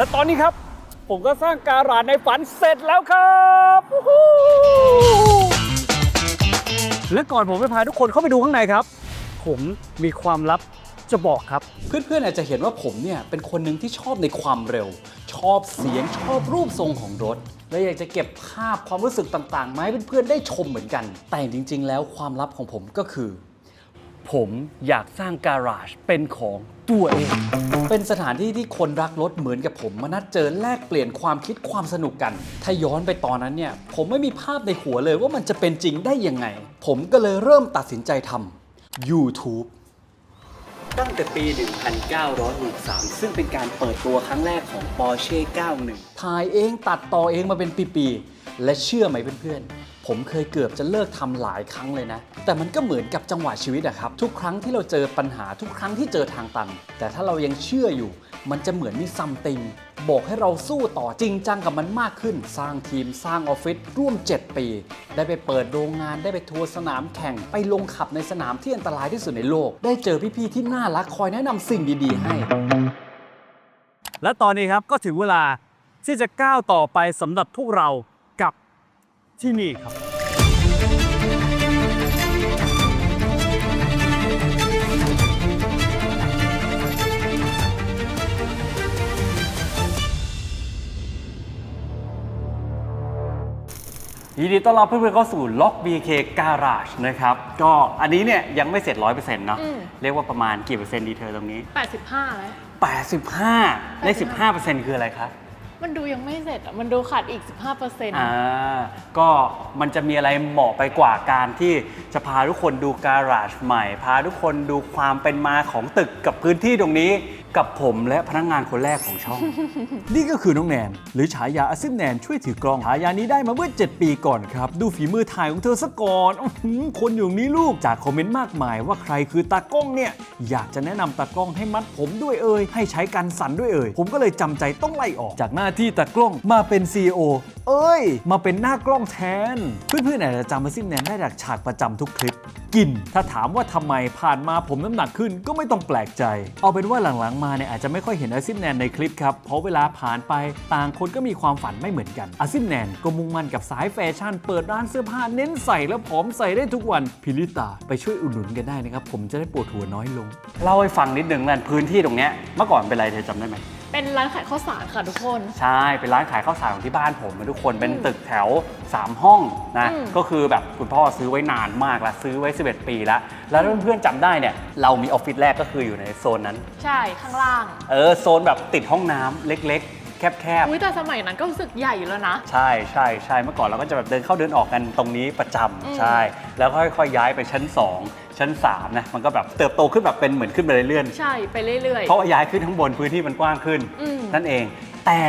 และตอนนี้ครับ ผมก็สร้างการาดในฝันเสร็จแล้วครับและก่อนผมไปพาทุกคนเข้าไปดูข้างในครับ ผมมีความลับจะบอกครับ เพื่อนๆอาจจะเห็นว่าผมเนี่ยเป็นคนหนึ่งที่ชอบในความเร็ว ชอบเสียงชอบรูปทรงของรถ และอยากจะเก็บภาพความรู้สึกต่างๆมาให้เพื่อนๆได้ชมเหมือนกัน แต่จริง ๆ แล้วความลับของผมก็คือ ผมอยากสร้างการาจเป็นของตัวเอง เป็นสถานที่ที่คนรักรถเหมือนกับผมมานัดเจอแลกเปลี่ยนความคิดความสนุกกัน ถ้าย้อนไปตอนนั้นเนี่ย ผมไม่มีภาพในหัวเลยว่ามันจะเป็นจริงได้ยังไง ผมก็เลยเริ่มตัดสินใจทำ YouTube ตั้งแต่ปี 1963 ซึ่งเป็นการเปิดตัวครั้งแรกของ Porsche 91 ถ่ายเองตัดต่อเองมาเป็นปี ๆ และเชื่อไหมเพื่อน ๆ ผมเคยเกือบจะเลิกทำหลายครั้งเลยนะ แต่มันก็เหมือนกับจังหวะชีวิตอะครับ ทุกครั้งที่เราเจอปัญหาทุกครั้งที่เจอทางตัน แต่ถ้าเรายังเชื่ออยู่ มันจะเหมือนมีซัมติงบอกให้เราสู้ต่อจริงจังกับมันมากขึ้น สร้างทีมสร้างออฟฟิศร่วม 7 ปี ได้ไปเปิดโรงงานได้ไปทัวร์สนามแข่ง ไปลงขับในสนามที่อันตรายที่สุดในโลก ได้เจอพี่ๆที่น่ารักคอยแนะนำสิ่งดีๆ ให้ และตอนนี้ครับก็ถึงเวลาที่จะก้าวต่อไปสำหรับพวกเรา ที่นี่ครับ ยินดีต้อนรับเพื่อนๆเข้าสู่ Lock BK Garage นะครับ ก็อันนี้เนี่ยยังไม่เสร็จ 100%เนาะอืม เรียกว่าประมาณกี่เปอร์เซ็นต์ดีเทลตรงนี้ 85เลย85เลข15%คืออะไรครับ มันดูยังไม่เสร็จอะมันดูขาดอีก 15%อ่าก็มันจะมีอะไรเหมาะไปกว่าการที่จะพาทุกคนดูการาจใหม่ พาทุกคนดูความเป็นมาของตึกกับพื้นที่ตรงนี้ กับผมและพนักงานคนแรกของช่อง นี่ก็คือน้องแนน หรือฉายาอาซิมแนนช่วยถือกล้องฉายานี้ได้มาเมื่อ 7 ปีก่อนครับ ดูฝีมือถ่ายของเธอซะก่อนอคนอยู่นี้ลูกจากคอมเมนต์มากมายว่าใครคือตากล้องเนี่ยอยากจะแนะนำตากล้องให้มัดผมด้วยเอ่ยให้ใช้กันสั่นด้วยเอ่ยผมก็เลยจำใจต้องไล่ออกจากหน้าที่ตากล้องมาเป็น CEO เอ้ย มาเป็นหน้ากล้องแทน เพื่อนๆอาจจะจำอาซิมแนนได้จากฉากประจำทุกคลิป กิน ถ้าถามว่าทำไมผ่านมาผมน้ำหนักขึ้นก็ไม่ต้องแปลกใจ เอาเป็นว่าหลังๆมาเนี่ยอาจจะไม่ค่อยเห็นอาซิมแนนในคลิปครับ เพราะเวลาผ่านไปต่างคนก็มีความฝันไม่เหมือนกันอาซิมแนนก็มุ่งมั่นกับสายแฟชั่น เปิดร้านเสื้อผ้าเน้นใส่แล้วผอมใส่ได้ทุกวันพิลิตาไปช่วยอุดหนุนกันได้นะครับผมจะได้ปวดหัวน้อยลงเล่าให้ฟังนิดนึงแล้วพื้นที่ตรงเนี้ยเมื่อก่อนเป็นไรเธอจำได้ไหม เป็นร้านขายข้าวสารค่ะทุกคน ใช่ เป็นร้านขายข้าวสารของที่บ้านผมนะทุกคน เป็นตึกแถว 3 ห้องนะ อืมก็คือแบบคุณพ่อซื้อไว้นานมากแล้วซื้อไว้ 11 ปีแล้ว แล้วเพื่อนๆจำได้เนี่ย เรามีออฟฟิศแรกก็คืออยู่ในโซนนั้น ใช่ข้างล่าง เออ โซนแบบติดห้องน้ำเล็กๆ แคบอุ้ยแต่สมัยนั้นก็รู้สึกใหญ่อยู่แล้วนะ ๆ ใช่ใช่ใช่เมื่อก่อนเราก็จะแบบเดินเข้าเดินออกกันตรงนี้ประจำอืมใช่ แล้วค่อยๆย้ายไปชั้น 2 ชั้น 3 นะ มันก็แบบเติบโตขึ้นแบบเป็นเหมือนขึ้นไปเรื่อยๆใช่ไปเรื่อยเพราะว่าย้ายขึ้นข้างบนพื้นที่มันกว้างขึ้น อืม นั่นเอง แต่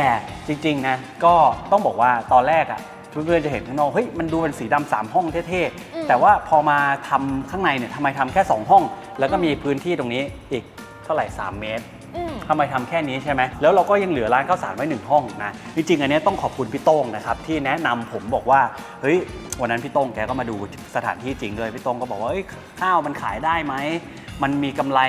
จริงๆนะก็ต้องบอกว่าตอนแรกอะ่ะเพื่อนๆจะเห็นข้างนอกเฮ้ยมันดูเป็นสีดำสามห้องเท่ๆ แต่ว่าพอมาทำข้างในเนี่ยทำไมทำแค่ 2 ห้อง แล้วก็มีพื้นที่ตรงนี้อีกเท่าไหร่ 3 เมตรๆอืม ทำไมทำแค่นี้ใช่ไหมแล้วเราก็ยังเหลือร้านข้าวสารไว้หนึ่งห้องนะจริงๆอันเนี้ยต้องขอบคุณพี่โต้งนะครับที่แนะนำผมบอกว่าเฮ้ยวันนั้นพี่โต้งแกก็มาดูสถานที่จริงเลยพี่โต้งก็บอกว่าเอ้ยข้าวมันขายได้ไหมมันมีกำไร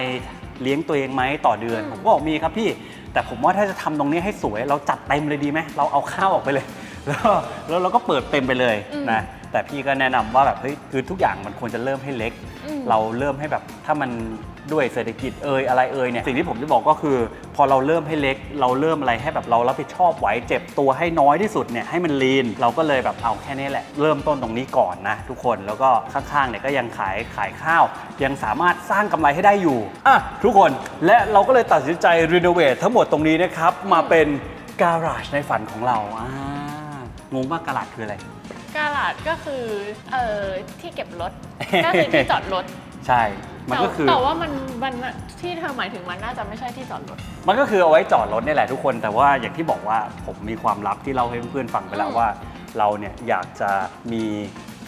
เลี้ยงตัวเองไหมต่อเดือนอืมผมก็บอกมีครับพี่ แต่ผมว่าถ้าจะทำตรงนี้ให้สวย เราจัดเต็มเลยดีไหมเราเอาข้าวออกไปเลย แล้วแล้วเราก็เปิดเต็มไปเลยนะ แต่พี่ก็แนะนำว่าแบบเฮ้ยคือทุกอย่างมันควรจะเริ่มให้เล็ก อืม เราเริ่มให้แบบถ้ามันด้วยเศรษฐกิจเอ่ยอะไรเอ่ยเนี่ยสิ่งที่ผมจะบอกก็คือ พอเราเริ่มให้เล็ก เราเริ่มอะไรให้แบบเรารับผิดชอบไหวเจ็บตัวให้น้อยที่สุดเนี่ยให้มันลีนเราก็เลยแบบเอาแค่นี้แหละ เริ่มต้นตรงนี้ก่อนนะทุกคนแล้วก็ข้างๆเนี่ยก็ยังขายขายข้าว ยังสามารถสร้างกำไรให้ได้อยู่อะทุกคนและเราก็เลยตัดสินใจรีโนเวททั้งหมดตรงนี้นะครับมาเป็นการาจในฝันของเราอ่างงว่าการาจคืออะไร กาลาดก็คือเอ่อที่เก็บรถ ก็คือที่จอดรถใช่ มันก็คือแต่แต่ว่ามันมันที่เธอหมายถึงมันน่าจะไม่ใช่ที่จอดรถ มันก็คือเอาไว้จอดรถนี่แหละทุกคน แต่ว่าอย่างที่บอกว่าผมมีความลับที่เล่าให้เพื่อนๆฟังไปแล้วอืมว่า เราเนี่ยอยากจะมี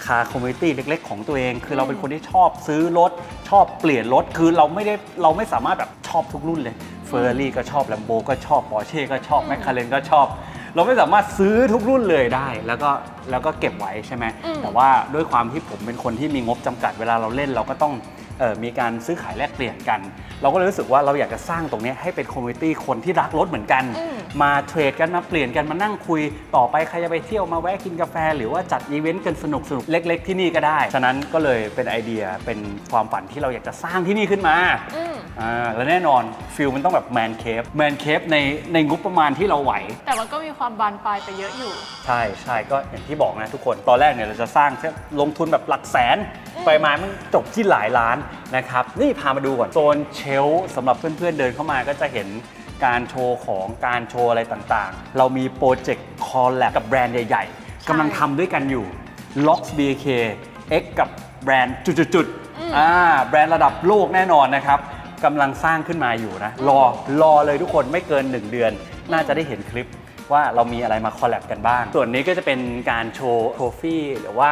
คาร์คอมมูนิตี้เล็ก ๆ ของตัวเอง คือเราเป็นอืมคนที่ชอบซื้อรถ ชอบเปลี่ยนรถ คือเราไม่ได้เราไม่สามารถแบบชอบทุกรุ่นเลยเฟอร์รารี่ก็ชอบแลมโบก็ชอบปอร์เช่ก็ชอบแมคคาเรนก็ชอบ เราไม่สามารถซื้อทุกรุ่นเลยได้ แล้วก็แล้วก็เก็บไว้ใช่ไหมอืม แต่ว่าด้วยความที่ผมเป็นคนที่มีงบจำกัดเวลาเราเล่นเราก็ต้องเอ่อมีการซื้อขายแลกเปลี่ยนกัน เราก็เลยรู้สึกว่าเราอยากจะสร้างตรงเนี้ยให้เป็นคอมมูนิตี้คนที่รักรถเหมือนกันอืมมาเทรดกันมาเปลี่ยนกันมานั่งคุยต่อไปใครจะไปเที่ยวมาแวะกินกาแฟ หรือว่าจัดอีเวนต์กันสนุกสนุกๆเล็ก ๆ ที่นี่ก็ได้ ฉะนั้นก็เลยเป็นไอเดียเป็นความฝันที่เราอยากจะสร้างที่นี่ขึ้นมา อืม อ่าและแน่นอนฟิลมันต้องแบบแมนเคฟแมนเคฟในในงบประมาณที่เราไหว แต่มันก็มีความบานปลายไปเยอะอยู่ ใช่ใช่ก็อย่างที่บอกนะทุกคนตอนแรกเนี่ยเราจะสร้างแค่ลงทุนแบบหลักแสน ไปมามันจบที่หลายล้านนะครับ นี่พามาดูก่อนโซนเชลฟ์สำหรับเพื่อนๆเดินเข้ามาก็จะเห็นการโชว์ของการโชว์อะไรต่างๆ เรามีโปรเจกต์คอลแลบกับแบรนด์ใหญ่ ๆกำลังทำด้วยกันอยู่ Lox BK X กับแบรนด์จุดๆๆอ่าแบรนด์ระดับโลกแน่นอนนะครับ กำลังสร้างขึ้นมาอยู่นะ รอรอเลยทุกคนไม่เกิน 1 เดือน น่าจะได้เห็นคลิปว่าเรามีอะไรมาคอลแลบกันบ้าง ส่วนนี้ก็จะเป็นการโชว์โทฟี่หรือว่า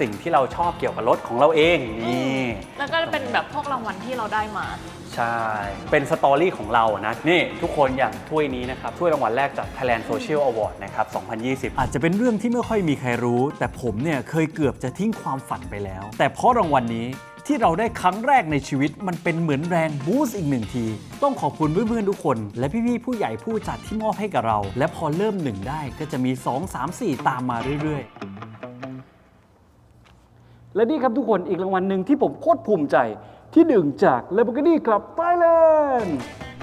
สิ่งที่เราชอบเกี่ยวกับรถของเราเองนี่แล้วก็เป็นแบบพวกรางวัลที่เราได้มา ใช่ เป็นสตอรี่ของเราอะนะ นี่ทุกคนอย่างถ้วยนี้นะครับ ถ้วยรางวัลแรกจาก Thailand Social Award นะครับ 2020 อาจจะเป็นเรื่องที่ไม่ค่อยมีใครรู้ แต่ผมเนี่ยเคยเกือบจะทิ้งความฝันไปแล้ว แต่เพราะรางวัลนี้ ที่เราได้ครั้งแรกในชีวิต มันเป็นเหมือนแรงบูสต์อีกหนึ่งที ต้องขอบคุณเพื่อนๆทุกคน และพี่ๆผู้ใหญ่ผู้จัดที่มอบให้กับเรา และพอเริ่มหนึ่งได้ก็จะมี 2 3 4 ตามมาเรื่อยๆ และนี่ครับทุกคนอีกรางวัลหนึ่งที่ผมโคตรภูมิใจที่หนึ่งจาก Lamborghini Club Thailand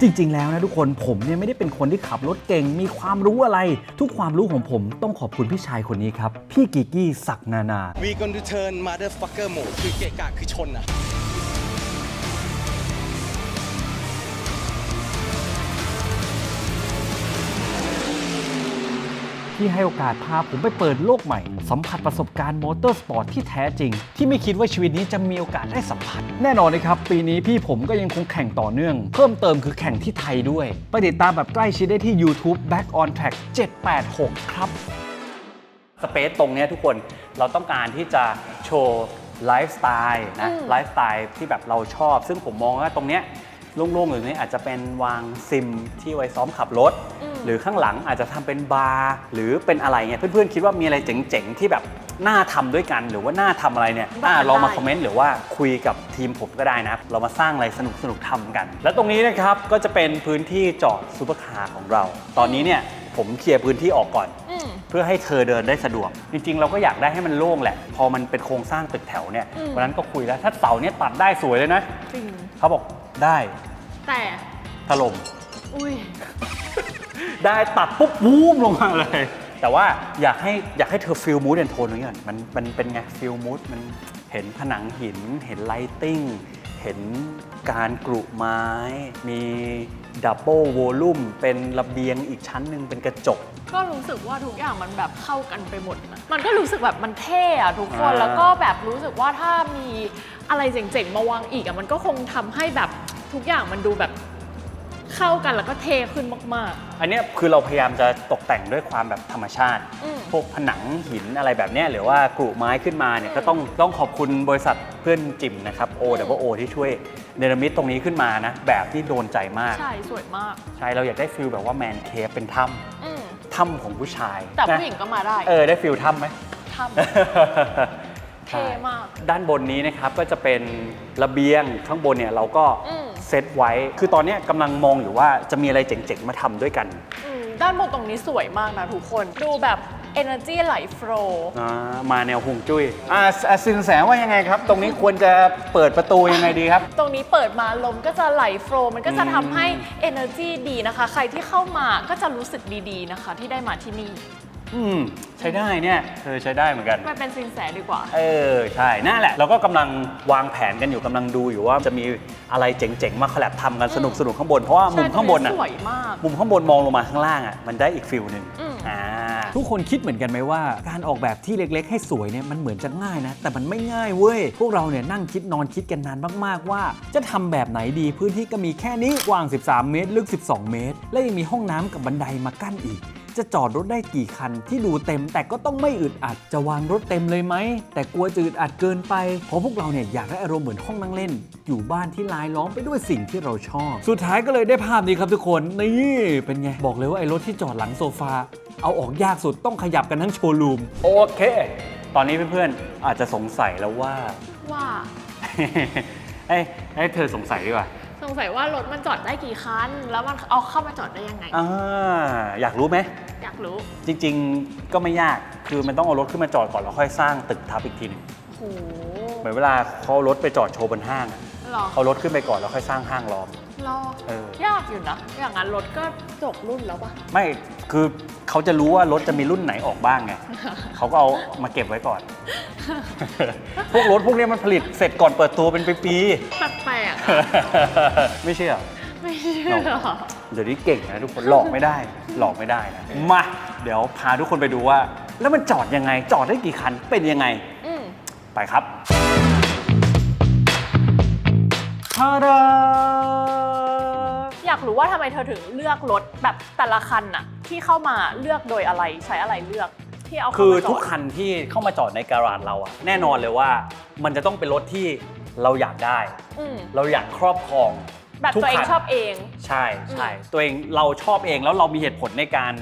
จริง ๆ แล้วนะทุกคนผมเนี่ยไม่ได้เป็นคนที่ขับรถเก่ง มีความรู้อะไร ทุกความรู้ของผมต้องขอบคุณพี่ชายคนนี้ครับ พี่กิกกี้ศักดิ์นานา We gonna turn motherfucker mode คือเกะกะคือชนอะ ที่ให้โอกาสพาผมไปเปิดโลกใหม่ สัมผัสประสบการณ์มอเตอร์สปอร์ตที่แท้จริง ที่ไม่คิดว่าชีวิตนี้จะมีโอกาสได้สัมผัส แน่นอนนะครับ ปีนี้พี่ผมก็ยังคงแข่งต่อเนื่อง เพิ่มเติมคือแข่งที่ไทยด้วย ไปติดตามแบบใกล้ชิดได้ที่ YouTube Back on Track 786 ครับสเปซตรงเนี้ยทุกคนเราต้องการที่จะโชว์ไลฟ์สไตล์นะอืมไลฟ์สไตล์ที่แบบเราชอบ ซึ่งผมมองว่าตรงเนี้ยโล่งๆอย่างนี้อาจจะเป็นวางซิมที่ไว้ซ้อมขับรถ หรือข้างหลังอาจจะทำเป็นบาร์หรือเป็นอะไรเงี้ยเพื่อนๆคิดว่ามีอะไรเจ๋งๆที่แบบน่าทำด้วยกัน หรือว่าน่าทำอะไรเนี่ยอ่าลองมาคอมเมนต์หรือว่าคุยกับทีมผมก็ได้นะ เรามาสร้างอะไรสนุกๆทำกัน แล้วตรงนี้นะครับก็จะเป็นพื้นที่จอดซูเปอร์คาร์ของเรา ตอนนี้เนี่ยผมเคลียร์พื้นที่ออกก่อนอืมเพื่อให้เธอเดินได้สะดวก จริงๆ เราก็อยากได้ให้มันโล่งแหละ พอมันเป็นโครงสร้างตึกแถวเนี่ยอืมวันนั้นก็คุยแล้วถ้าเสาเนี่ยตัดได้สวยเลยนะจริงเขาบอกได้ แต่ถล่มอุ้ย ได้ตัดปุ๊บวูมลงมาเลย แต่ว่าอยากให้อยากให้เธอฟิลมูดแอนโทนตรงนี้ก่อนมันมันเป็นไงฟิลมูดมันเห็นผนังหิน เห็นไลติ้งเห็นการกรุไม้ มีดับเบิลโวลูมเป็นระเบียงอีกชั้นหนึ่งเป็นกระจก ก็รู้สึกว่าทุกอย่างมันแบบเข้ากันไปหมดนะมันก็รู้สึกแบบมันเท่อะทุกคน อ่า แล้วก็แบบรู้สึกว่าถ้ามีอะไรเจ๋งๆ มาวางอีกอะมันก็คงทำให้แบบทุกอย่างมันดูแบบ เข้ากันแล้วก็เท่ขึ้นมาก อันเนี้ยคือเราพยายามจะตกแต่งด้วยความแบบธรรมชาติ อืม พวกผนังหินอะไรแบบเนี้ยหรือว่ากรุไม้ขึ้นมาเนี่ยก็ต้องต้องขอบคุณบริษัทเพื่อนจิมนะครับ O W O ที่ช่วยเนรมิตตรงนี้ขึ้นมานะแบบที่โดนใจมาก ๆ ใช่สวยมาก ใช่เราอยากได้ฟิลแบบว่าแมนเคฟเป็นถ้อืมำถ้ำของผู้ชายแต่นะผู้หญิงก็มาได้เออได้ฟิลถ้ำไหม ทำ เท่มากด้านบนนี้นะครับก็จะเป็นระเบียงข้างบนเนี่ยเราก็อืม เซตไว้ คือตอนเนี้ยกำลังมองอยู่ว่าจะมีอะไรเจ๋งๆ มาทำด้วยกันอืมด้านบนตรงนี้สวยมากนะทุกคน ดูแบบ energy ไหลโฟล์อ่ามาแนวฮวงจุ้ยอ่าอ่าสินแสว่ายังไงครับ ตรงนี้ควรจะเปิดประตูยังไงดีครับ ตรงนี้เปิดมาลมก็จะไหลโฟล์มันก็จะอืมทำให้ energy ดีนะคะ ใครที่เข้ามาก็จะรู้สึกดีๆนะคะ ที่ได้มาที่นี่ อืมใช้ได้เนี่ยเธอใช้ได้เหมือนกันมันเป็นสินแสดีกว่า เออ ใช่ นั่นแหละ เราก็กำลังวางแผนกันอยู่กำลังดูอยู่ว่าจะมีอะไรเจ๋งๆ มาคอลแลบทำกันสนุกสนุกๆข้างบน เพราะว่ามุมข้างบนอะสวยมาก มุมข้างบนมองลงมาข้างล่างอะมันได้อีกฟิลหนึ่งอืม อ่า ทุกคนคิดเหมือนกันไหมว่า การออกแบบที่เล็กๆ ให้สวยเนี่ยมันเหมือนจะง่ายนะ แต่มันไม่ง่ายเว้ย พวกเราเนี่ยนั่งคิดนอนคิดกันนานมากๆว่า จะทำแบบไหนดีพื้นที่ก็มีแค่นี้กว้าง 13 เมตร ลึก 12 เมตร และยังมีห้องน้ำกับบันไดมากั้นอีก จะจอดรถได้กี่คันที่ดูเต็ม แต่ก็ต้องไม่อึดอัดจะวางรถเต็มเลยไหม แต่กลัวจะอึดอัดเกินไป เพราะพวกเราเนี่ยอยากได้อารมณ์เหมือนห้องนั่งเล่น อยู่บ้านที่ลายล้อมไปด้วยสิ่งที่เราชอบ สุดท้ายก็เลยได้ภาพนี้ครับทุกคน นี่เป็นไง บอกเลยว่าไอ้รถที่จอดหลังโซฟา เอาออกยากสุดต้องขยับกันทั้งโชว์รูม โอเค ตอนนี้เพื่อนๆอาจจะสงสัยแล้วว่า ว่าเอ้ยให้เธอสงสัยดีกว่าส งสัยว่ารถมันจอดได้กี่คัน แล้วมันเอาเข้ามาจอดได้ยังไง อ่าอยากรู้ไหม อยากรู้จริงๆก็ไม่ยากคือมันต้องเอารถขึ้นมาจอดก่อนแล้วค่อยสร้างตึกทับอีกทีหนึงโหเหมือนเวลาเขาเอารถไปจอดโชว์บนห้างอะหรอเขารถขึ้นไปก่อนแล้วค่อยสร้างห้างล้อมรอเออ ยากอยู่นะ อย่างนั้นรถก็จบรุ่นแล้วปะไม่คือ เขาจะรู้ว่ารถจะมีรุ่นไหนออกบ้างไงเขาก็เอามาเก็บไว้ก่อน พวกรถพวกเนี้ยมันผลิตเสร็จก่อนเปิดตัวเป็นปีแปลกๆอะๆไม่เชื่อไม่เชื่อเดี๋ยวนี้เก่งนะทุกคนหลอกไม่ได้ หลอกไม่ได้นะมาเดี๋ยวพาทุกคนไปดูว่า แล้วมันจอดยังไง จอดได้กี่คันเป็นยังไงอืมไปครับทาดาอยากรู้ว่าทำไมเธอถึงเลือกรถแบบแต่ละคันอะ ที่เข้ามาเลือกโดยอะไรใช้อะไรเลือกที่เอาเข้าคือมาจทุอกดคันที่เข้ามาจอดในการาจเราอะแน่นอนเลยว่ามันจะต้องเป็นรถที่เราอยากได้ อืมเราอยากครอบครองแบบทุกตัวเองคันชอบเอง ใช่ใช่ตัวเองเราชอบเองแล้วเรามีเหตุผลในการ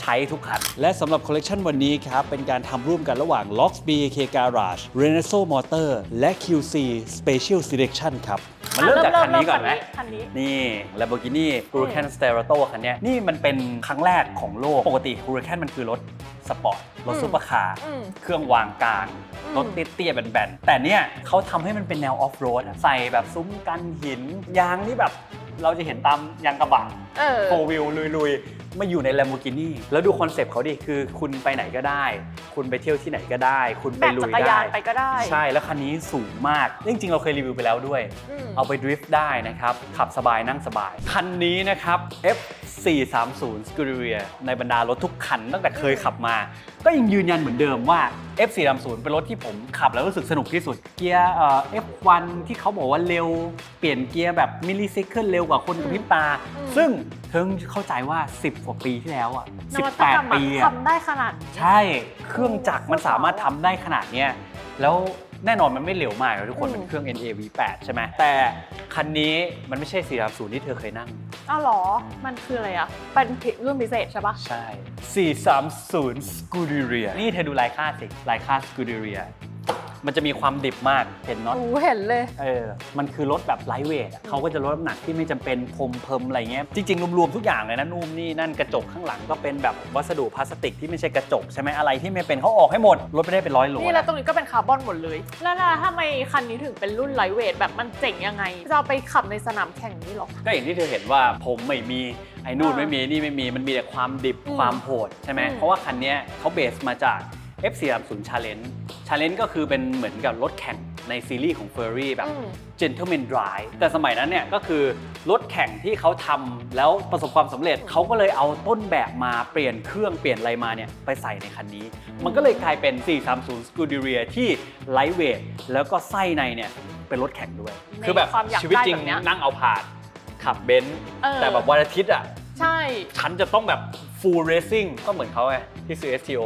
ใช้ทุกคัน และสำหรับคอลเลกชันวันนี้ครับ เป็นการทำร่วมกันระหว่าง Locks BK Garage Renaso Motor และ QC Special Selection ครับ มันเริ่มจากคันนี้ก่อนไหมคันนี้ นี่ Lamborghini Huracan Sterrato คันเนี้ยนี่มันเป็นครั้งแรกของโลก ปกติ Huracan มันคือรถสปอร์ต รถอืมซุปเปอร์คาร์ อืม เครื่องวางกลางอืมรถเตี้ยๆแบนๆ แต่เนี่ยเขาทำให้มันเป็นแนวออฟโรดใส่แบบซุ้มกันหิน ยางนี่แบบ เราจะเห็นตามยางกระบะเออ โฟวิลลุยๆ มาอยู่ใน Lamborghini แล้วดูคอนเซปต์เขาดิ คือคุณไปไหนก็ได้ คุณไปเที่ยวที่ไหนก็ได้ คุณไปแบกลุจัยกรยาได้นไปก็ได้ ใช่ แล้วคันนี้สูงมาก จริง ๆ เราเคยรีวิวไปแล้วด้วย อืม เอาไปดริฟต์ได้นะครับ ขับสบายนั่งสบาย คันนี้นะครับ F430 Scuderia ในบรรดารถทุกคันตั้งแต่เคยขับมา ก็ยังยืนยันเหมือนเดิมว่า F430 เป็นรถที่ผมขับแล้วรู้สึกสนุกที่สุด เกียร์เอ่อ F1 ที่เขาบอกว่าเร็ว เปลี่ยนเกียร์แบบมิลลิเซคเคิลเร็วกว่าคนกระพริบตาอืมซึ่งเพิ่งเข้าใจว่า 10กว่าปีที่แล้วอะนวัตกรรม18อะปีอะทำได้ขนาดนี้ใช่ เครื่องจักรมันสามารถทำได้ขนาดเนี้ยแล้วแน่นอนมันไม่เร็วมากนะทุกคนอืมเป็นเครื่อง NA V8 ใช่ไหมแต่คันนี้มันไม่ใช่430ที่เธอเคยนั่ง อ้าวเหรอ มันคืออะไรอะเป็นรุ่นพิเศษใช่ปะใช่ 430 Scuderia นี่เธอดูลายค่าสิลายค่า Scuderia มันจะมีความดิบมากเห็นเนาะโอ้เห็นเลย เออ มันคือรถแบบไลท์เวทอะเขาก็จะลดน้ำหนักที่ไม่จำเป็นพรมเพิมอะไรเงี้ย จริง ๆ รวมๆทุกอย่างเลยนะ นุ่มนี่นั่นกระจกข้างหลังก็เป็นแบบวัสดุพลาสติกที่ไม่ใช่กระจกใช่ไหมอะไรที่ไม่เป็นเขาออกให้หมด รถไม่ได้เป็นร้อยโลนี่แล้วนะตรงนี้ก็เป็นคาร์บอนหมดเลย แล้วล่ะทำไมคันนี้ถึงเป็นรุ่นไลท์เวทแบบมันเจ๋งยังไง จะเอาไปขับในสนามแข่งนี้หรอ ก็อย่างที่เธอเห็นว่าผมไม่มีไอ้นู่นอ่าไม่มีนี่ไม่มีมันมีแต่ความดิบอืมความโหดใช่ไหมอืม เพราะว่าคันเนี้ยเขาเบสมาจาก F430 Challenge Challenge ก็คือเป็นเหมือนกับรถแข่งในซีรีส์ของ Ferrari แบบ อืม Gentleman Drive แต่สมัยนั้นเนี่ยก็คือรถแข่งที่เขาทำแล้วประสบความสำเร็จเขาก็เลยเอาต้นแบบมาเปลี่ยนเครื่องเปลี่ยนอะไรมาเนี่ยไปใส่ในคันนี้ มันก็เลยกลายเป็น 430 Scuderia ที่ lightweight แล้วก็ไส้ในเนี่ยเป็นรถแข่งด้วย ในคือแบบความอยากชีวิตจริงได้แบบเนี้ยนั่งเอาผาด ขับเบนซ์เออ แต่แบบวันอาทิตย์อะ ใช่ ฉันจะต้องแบบ full racing ก็เหมือนเขาไงที่ซื้อ STO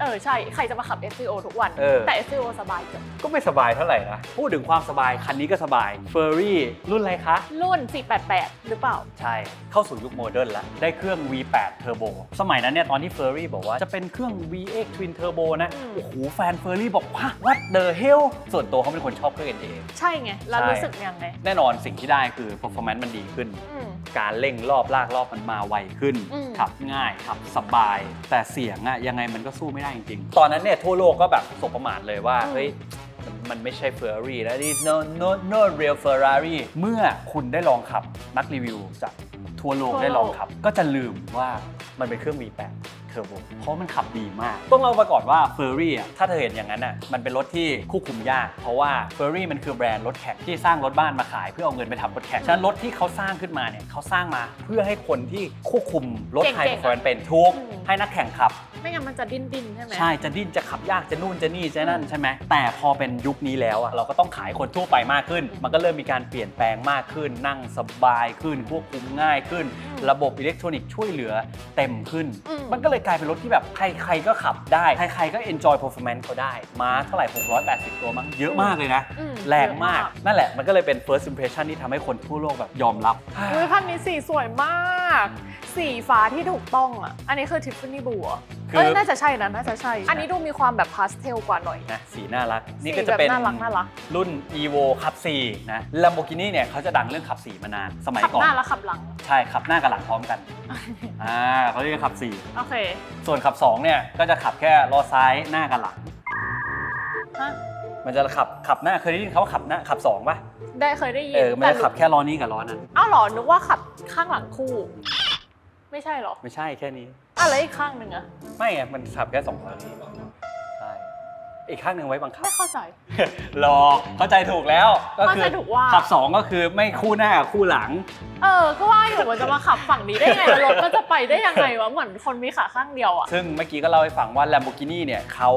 เออใช่ ใครจะมาขับ SCO ทุกวัน เออ แต่ SCO สบายจังก็ไม่สบายเท่าไหร่นะ พูดถึงความสบาย คันนี้ก็สบาย Furry รุ่นอะไรคะ รุ่น 488 หรือเปล่า ใช่ เข้าสู่ยุคโมเดิร์นแล้ว ได้เครื่อง V8 Turbo สมัยนั้นเนี่ย ตอนที่ Furry บอกว่าจะเป็นเครื่อง V8 Twin Turbo นะ อืม โอ้โห แฟน Furry บอกว่า what the hell ส่วนตัวเขาเป็นคนชอบเครื่อง NA ใช่ไง แล้วใช่รู้สึกยังไง แน่นอนสิ่งที่ได้คือ performance มันดีขึ้น อืม การเร่งรอบลากรอบมันมาไวขึ้น อืม ขับง่าย ขับสบาย แต่เสียงอะยังไงมันก็สู้ไม่ได้จริงๆ ตอนนั้นเนี่ยทั่วโลกก็แบบสบประมาทเลยว่า เฮ้ย มันมันไม่ใช่ Ferrari นะ this no no no real Ferrari เมื่อคุณได้ลองขับนักรีวิวจากทั่วโลกทั่วโลก ได้ลองขับ ก็จะลืมว่ามันเป็นเครื่อง V8 เทอร์โบเพราะมันขับดีมาก ต้องเล่ามาก่อนว่า Ferrari อะถ้าเธอเห็นอย่างนั้นอะมันเป็นรถที่ควบคุมยาก เพราะว่า Ferrari มันคือแบรนด์รถแข่งที่สร้างรถบ้านมาขาย เพื่อเอาเงินไปทำรถแข่งฉะนั้นรถที่เขาสร้างขึ้นมาเนี่ยเขาสร้างมาเพื่อให้คนที่ควบคุมรถเก่งๆไฮเปอร์ฟอร์เป็นทุกอืมให้นักแข่งขับ ไม่งั้นมันจะดิ้นดิ้นๆใช่ไหมใช่จะดิ้นจะขับยากจะนู่นจะนี่จะนั่นใช่ไหมแต่พอเป็นยุคนี้แล้วอะเราก็ต้องขายคนทั่วไปมากขึ้น มันก็เริ่มมีการเปลี่ยนแปลงมากขึ้น นั่งสบายขึ้นควบคุมง่ายขึ้น ระบบอิเล็กทรอนิกส์ช่วยเหลือเต็มขึ้นอืมมันก็เลยกลายเป็นรถที่แบบใครๆก็ขับได้ ใครๆก็ enjoy performance เขาได้มาเท่าไหร่ 680 ตัวมั้ง เยอะมากเลยนะ อืมแรงมาก เยอะนั่นแหละ มันก็เลยเป็น first impression ที่ทำให้คนทั่วโลกแบบยอมรับ อุ้ยคันนี้สีสวยมาก สสีฟ้าที่ถูกต้องอะ อันนี้คือทิฟฟานี่บูอะคือ เอ้ยน่าจะใช่นะน่าจะใช่ อันนี้ดูมีความแบบพาสเทลกว่าหน่อย นะสีน่ารัก นี่สีก็จะเป็นแบบน่ารักน่ารัก รุ่น evo ขับ4นะ Lamborghini เนี่ยเขาจะดังเรื่องขับ4มานานสมัยขับก่อหน้านแล้วขับหลัง ใช่ขับหน้ากับหลังพร้อมกัน อ่าเขาเรียกขับ โอเค4 ส่วนขับ2เนี่ยก็จะขับแค่ล้อซ้ายหน้ากับหลัง ฮะมันจะขับขับหน้าเคยได้ยินเขาขับหน้าขับ2ป่ะได้เคยได้ยินเออมันจะแต่ขับแค่ล้อนี้กับล้อนั้นอ้าวเหรอนึกว่าขับข้างหลังคู่ ไม่ใช่เหรอ ไม่ใช่แค่นี้อะแล้วอีกข้างหนึ่งอะไม่อะมันขับแค่สองล้อนี้ใช่ อีกข้างหนึ่งไว้บังคับ ไม่เข้าใจ หลอกเข้าใจถูกแล้วก็คือเข้าใจถูกว่า ขับสองก็คือไม่คู่หน้ากับคู่หลัง เออ ก็ว่าอยู่ว่าจะมาขับฝั่งนี้ได้ไงแล้วรถมันจะไปได้ยังไงวะ เหมือนคนมีขาข้างเดียวอะซึ่งเมื่อกี้ก็เล่าให้ฟังว่า Lamborghini เนี่ยเขา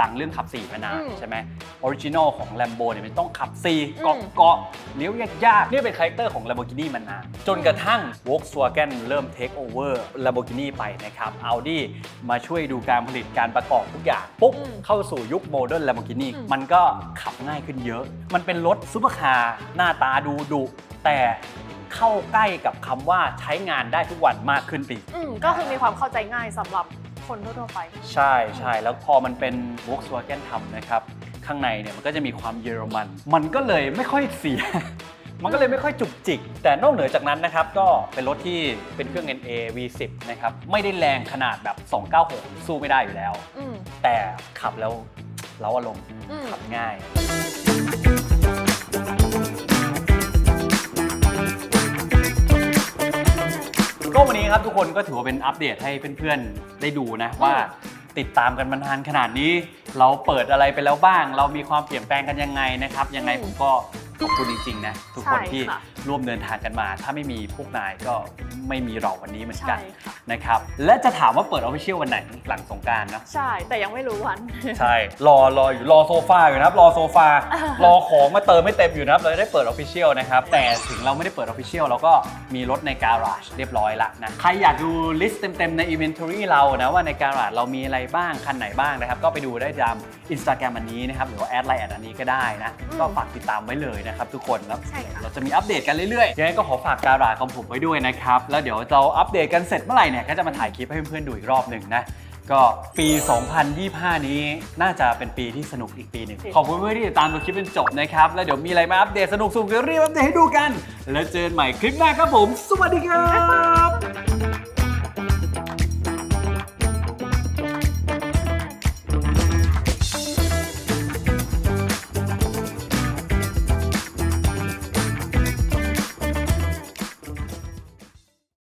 ดังเรื่องขับ4มานานอืมใช่ไหมออริจินอลของ Lambo เนี่ยมันต้องขับ4อืเกาะมเกาะเลี้ยวยากๆนี่เป็นคาแรคเตอร์ของ Lamborghini มานานจนกระทั่ง Volkswagen เริ่ม take over Lamborghini ไปนะครับ Audi มาช่วยดูการผลิตการประกอบทุกอย่างปุ๊บอืมเข้าสู่ยุคโมเดิร์น Lamborghini อืมมันก็ขับง่ายขึ้นเยอะ มันเป็นรถซุปเปอร์คาร์หน้าตาดูดุแต่เข้าใกล้กับคำว่าใช้งานได้ทุกวันมากขึ้นไปอีกอืมก็คือมีความเข้าใจง่ายสำหรับคนทั่วๆไป ใช่ใช่แล้วพอมันเป็น Volkswagen ทำนะครับ ข้างในเนี่ยมันก็จะมีความเยอรมัน มันก็เลยไม่ค่อยเสีย มันก็เลยไม่ค่อยจุกจิก แต่นอกเหนือจากนั้นนะครับ ก็เป็นรถที่เป็นเครื่อง NA V10 นะครับ ไม่ได้แรงขนาดแบบ 296 สู้ไม่ได้อยู่แล้วอืมแต่ขับแล้ว เล้าอารมณ์อืม ขับง่าย ก็วันนี้ครับทุกคนก็ถือว่าเป็นอัปเดตให้เพื่อนๆ ได้ดูนะว่าติดตามกันมานานขนาดนี้ เราเปิดอะไรไปแล้วบ้าง เรามีความเปลี่ยนแปลงกันยังไงนะครับ ยังไงผมก็ ขอบคุณจริงๆนะทุกคนใช่ที่ค่ะร่วมเดินทางกันมา ถ้าไม่มีพวกนายก็ไม่มีเราวันนี้เหมือนกันใช่ค่ะนะครับและจะถามว่าเปิดออฟฟิเชียลวันไหนหลังสงกรารนะใช่ แต่ยังไม่รู้วัน ใช่รอรออยู่รอโซฟาอยู่นะครับรอโซฟารอของมาเติมไม่เต็มอยู่นะครับเราจะได้เปิดออฟฟิเชียลนะครับแต่ถึงเราไม่ได้เปิดออฟฟิเชียลเราก็มีรถในการาจเรียบร้อยละนะใครอยากดูลิสต์เต็มๆใน Inventory เรานะว่าในการาจเรามีอะไรบ้างคันไหนบ้างนะครับก็ไปดูได้ตาม Instagram อันนี้นะครับหรือว่าแอดไลน์อันนี้ก็ได้นะอืมก็ฝากติดตามไว้เลยนะครับทุกคนแล้วใช่ค่ะ เราจะมีอัปเดตกันเรื่อยๆยังไงก็ขอฝากการาจของผมไว้ด้วยนะครับ แล้วเดี๋ยวเราอัปเดตกันเสร็จเมื่อไหร่เนี่ยก็จะมาถ่ายคลิปให้เพื่อนๆดูอีกรอบหนึ่งนะ ก็ปี 2025 นี้น่าจะเป็นปีที่สนุกอีกปีหนึ่งจริงขอบคุณเพื่อนที่ติดตามดูคลิปจนจบนะครับ แล้วเดี๋ยวมีอะไรมาอัปเดตสนุกๆเดี๋ยวรีบอัปเดตให้ดูกัน แล้วเจอกันใหม่คลิปหน้าครับผม สวัสดีครับ